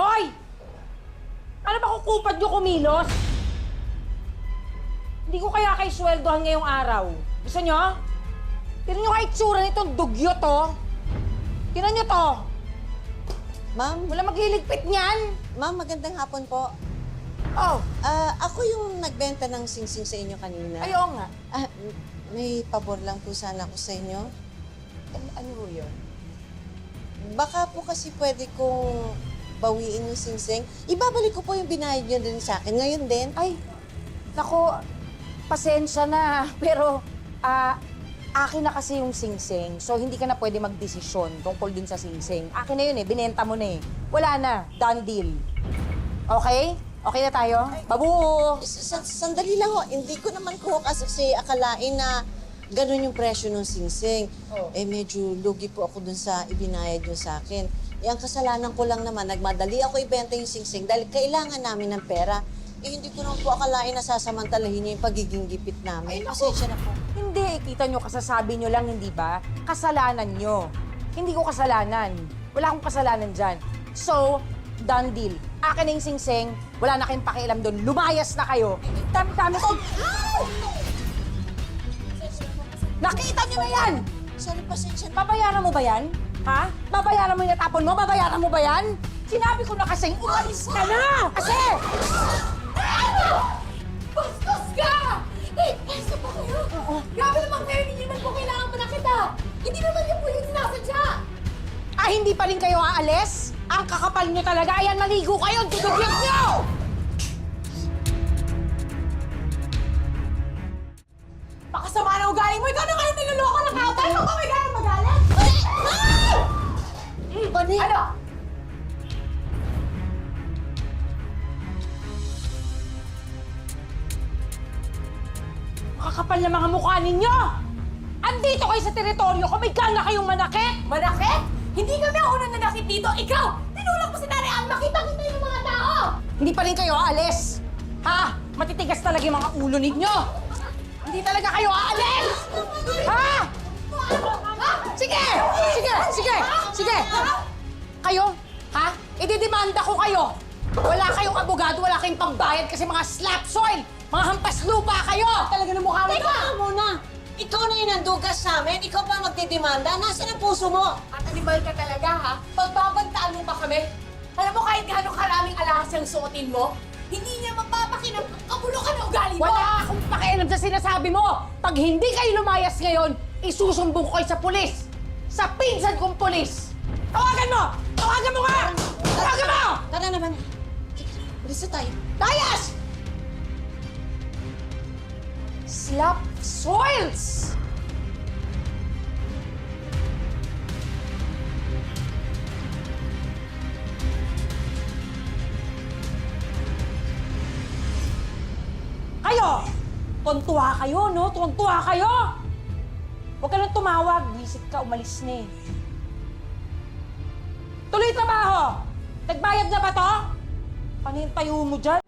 Hoy! Ano ba kukupad nyo kumilos? Hindi ko kaya kayo sweldohan ngayong araw. Gusto nyo? Tinan nyo kahit tsura nitong dugyo to. Tinan nyo to. Ma'am, Wala magliligpit niyan. ma'am, magandang hapon po. Oh, Ah, ako yung nagbenta ng singsing sa inyo kanina. ayaw nga. Ah, may pabor lang po sana ako sa inyo. Ano, ano ho yun? Baka po kasi pwede kong bawiin yung singsing. Ibabalik ko po yung binayad niyo din sa akin. Ngayon din. Ay, nako, pasensya na. Pero, ah, akin na kasi yung singsing. So, hindi ka na pwede magdesisyon tungkol din sa singsing. Akin na yun eh, binenta mo na eh. Wala na, done deal. Okay? Okay na tayo? Babu! Sa- sandali lang ho. Hindi ko naman ko kasi akalain na ganun yung presyo ng singsing. Oh. Eh, medyo lugi po ako dun sa ibinayad nyo sa akin. Eh, ang kasalanan ko lang naman, nagmadali ako ibenta yung singsing dahil kailangan namin ng pera. Eh, hindi ko naman po akalain na sasamantalahin niyo yung pagiging gipit namin. Ay, naku. Pasensya na po. Hindi, kita nyo, kasasabi nyo lang, hindi ba? Kasalanan nyo. Hindi ko kasalanan. Wala akong kasalanan dyan. So, done deal. Akin na yung singsing, wala na kayong pakialam doon. Lumayas na kayo. Dami-dami ko. Nakita nyo na yan! Sorry, pasensya na. Babayaran mo ba yan? Ha? Babayaran mo yung natapon mo? Babayaran mo ba yan? Sinabi ko na kasing umalis ka na! Kasi! Bastos ka! Eh, pwesto pa kayo! Grabe naman kayo, hindi naman po kailangan mo na kita! Hindi naman niyo po yung sinasadya! Ah, hindi pa rin kayo aalis? Ang kakapal nyo talaga. Ayan, maligo kayo. Dudugyot nyo! Kakapal na mga mukha ninyo! Andito kayo sa teritoryo ko, may gana kayong manakit! Manakit? Hindi kami ang unang nanakit dito! Ikaw! Tinulak mo si Nanay Ang makita-kita yung mga tao! Hindi pa rin kayo aalis! Ha? Matitigas talaga yung mga ulo ninyo! Hindi talaga kayo aalis! Ha? Sige! Sige! Sige! Sige! Kayo? Ha? Ididemanda ko kayo! Wala kayong abogado, wala kayong pambayad kasi mga slap soil! Mga hampas lupa kayo! Talaga na mukha mo Teka ka muna! Ikaw na yung nandugas sa amin. Ikaw pa magdidemanda. Nasaan ang puso mo? At animal ka talaga, ha? Pagbabantaan mo pa kami? Alam mo kahit gaano karaming alahas yung suotin mo, hindi niya mapapakinang ang kabulukan ng ugali mo! Wala akong pakialam sa sinasabi mo! Pag hindi kayo lumayas ngayon, isusumbong ko kayo sa pulis! Sa pinsan kong pulis! Tawagan mo! Tawagan mo nga! Tawagan mo! Tara naman. Sige, Bilis na tayo. Layas! Slap soils! Kayo! Tontuwa kayo, no? Tontuwa kayo! Huwag ka nang tumawag. Visit ka, umalis na eh. Tuloy trabaho! Nagbayad na ba to? Paano yung tayo mo dyan?